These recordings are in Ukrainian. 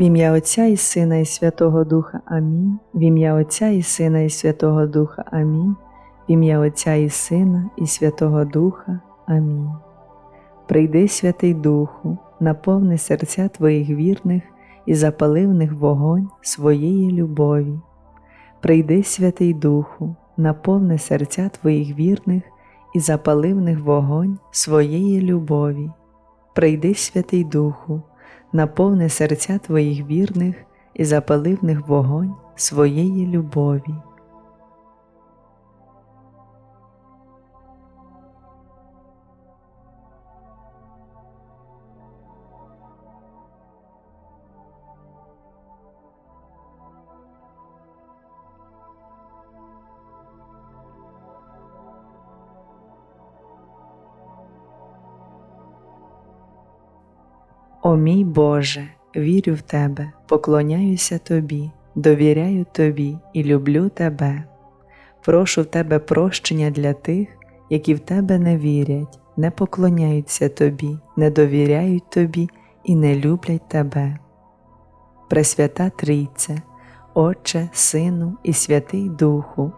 В ім'я Отця і Сина, і Святого Духа Амінь. В ім'я Отця і Сина, і Святого Духа Амінь. В ім'я Отця і Сина, і Святого Духа. Амінь. Прийди, Святий Духу, наповни серця Твоїх вірних і запали в них вогонь своєї любові. Прийди, Святий Духу, наповни серця Твоїх вірних і запали в них вогонь своєї любові. Прийди, Святий Духу, наповни серця Твоїх вірних і запали в них вогонь своєї любові. О мій Боже, вірю в Тебе, поклоняюся Тобі, довіряю Тобі і люблю Тебе. Прошу в Тебе прощення для тих, які в Тебе не вірять, не поклоняються Тобі, не довіряють Тобі і не люблять Тебе. Пресвята Трійце, Отче, Сину і Святий Духу,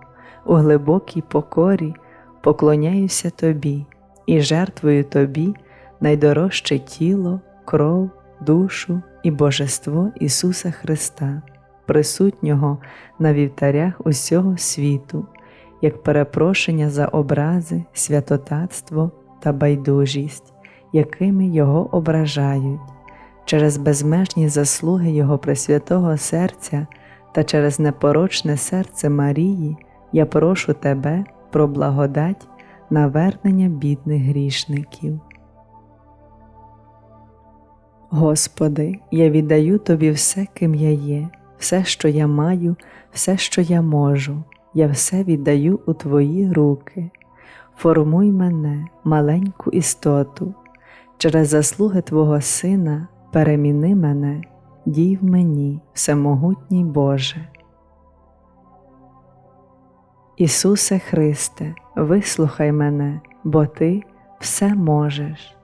у глибокій покорі поклоняюся Тобі і жертвую Тобі найдорожче тіло кров, душу і Божество Ісуса Христа, присутнього на вівтарях усього світу, як перепрошення за образи, святотатство та байдужість, якими Його ображають, через безмежні заслуги Його Пресвятого Серця та через непорочне серце Марії, я прошу Тебе про благодать навернення бідних грішників. Господи, я віддаю Тобі все, ким я є, все, що я маю, все, що я можу, я все віддаю у Твої руки. Формуй мене, маленьку істоту, через заслуги Твого Сина переміни мене, дій в мені, всемогутній Боже. Ісусе Христе, вислухай мене, бо Ти все можеш,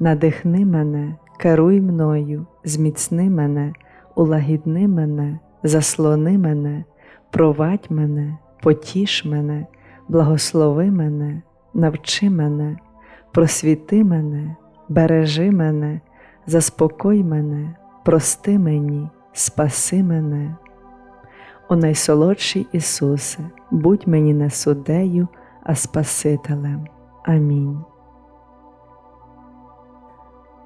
надихни мене керуй мною, зміцни мене, улагідни мене, заслони мене, провадь мене, потіш мене, благослови мене, навчи мене, просвіти мене, бережи мене, заспокой мене, прости мені, спаси мене. О найсолодший Ісусе, будь мені не суддею, а Спасителем. Амінь.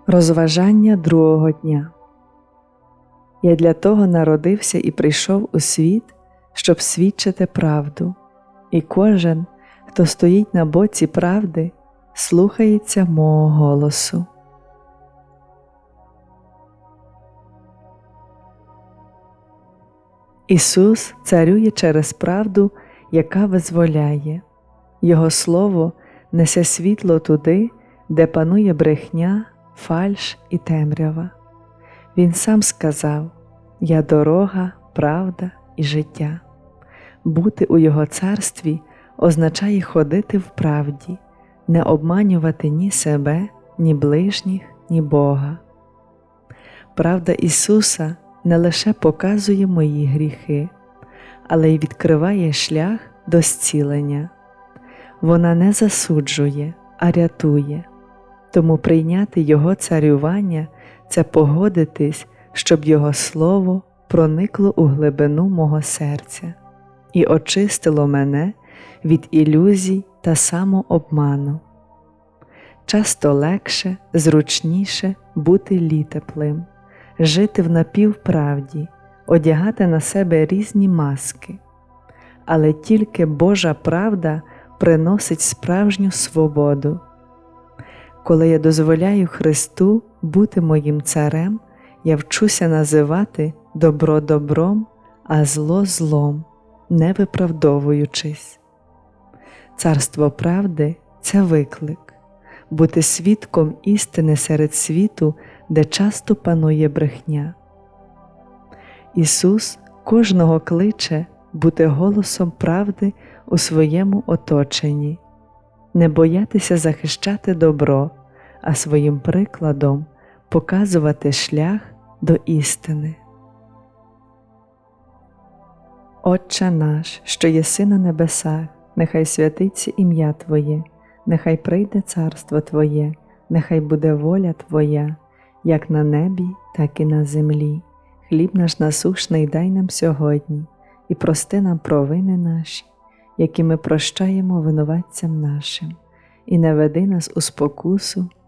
Розважання другого дня. Я для того народився і прийшов у світ, щоб свідчити правду, і кожен, хто стоїть на боці правди, слухається мого голосу. Ісус царює через правду, яка визволяє, Його Слово несе світло туди, де панує брехня фальш і темрява. Він сам сказав: Я дорога, правда і життя. Бути у Його царстві означає ходити в правді, не обманювати ні себе, ні ближніх, ні Бога. Правда Ісуса не лише показує мої гріхи, але й відкриває шлях до зцілення. Вона не засуджує, а рятує. Тому прийняти Його царювання це погодитись, щоб Його Слово проникло у глибину мого серця і очистило мене від ілюзій та самообману. Часто легше, зручніше бути літеплим, жити в напівправді, одягати на себе різні маски, але тільки Божа правда приносить справжню свободу. Коли я дозволяю Христу бути моїм царем, я вчуся називати добро добром, а зло злом, не виправдовуючись. Царство правди це виклик, бути свідком істини серед світу, де часто панує брехня. Ісус кожного кличе бути голосом правди у своєму оточенні не боятися захищати добро, а своїм прикладом показувати шлях до істини. Отче наш, що єси на небесах, нехай святиться ім'я Твоє, нехай прийде царство Твоє, нехай буде воля Твоя, як на небі, так і на землі. Хліб наш насушний дай нам сьогодні, і прости нам провини наші, які ми прощаємо винуватцям нашим, і не веди нас у спокусу,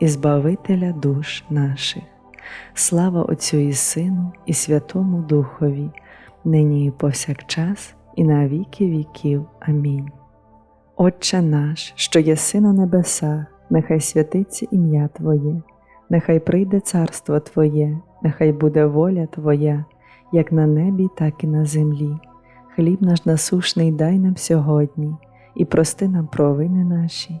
і Збавителя душ наших. Слава Отцю і Сину, і Святому Духові, нині і повсякчас, і на віки віків. Амінь. Отче наш, що єси на небесах, нехай святиться ім'я Твоє, нехай прийде царство Твоє, нехай буде воля Твоя, як на небі, так і на землі. Хліб наш насушний дай нам сьогодні, і прости нам провини наші,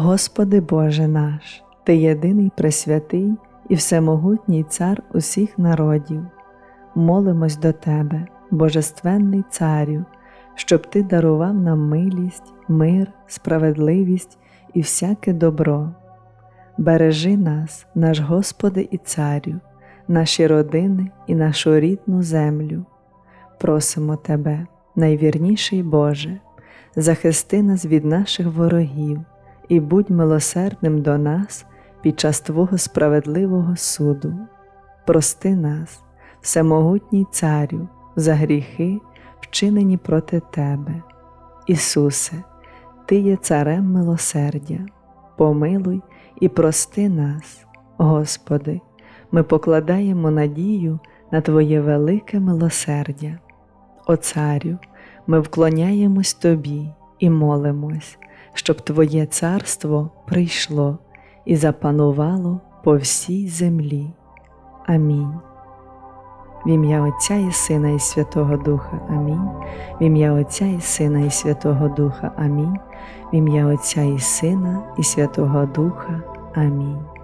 Господи Боже наш, Ти єдиний пресвятий і всемогутній Цар усіх народів, молимось до Тебе, Божественний Царю, щоб Ти дарував нам милість, мир, справедливість і всяке добро. Бережи нас, наш Господи і Царю, наші родини і нашу рідну землю. Просимо Тебе, найвірніший Боже, захисти нас від наших ворогів і будь милосердним до нас під час Твого справедливого суду. Прости нас, всемогутній Царю, за гріхи, вчинені проти Тебе. Ісусе, Ти є Царем милосердя, помилуй і прости нас, Господи, ми покладаємо надію на Твоє велике милосердя. О Царю, ми вклоняємось Тобі і молимось, щоб Твоє царство прийшло і запанувало по всій землі. Амінь. В ім'я Отця і Сина і Святого Духа. Амінь. В ім'я Отця і Сина і Святого Духа. Амінь. В ім'я Отця і Сина і Святого Духа. Амінь.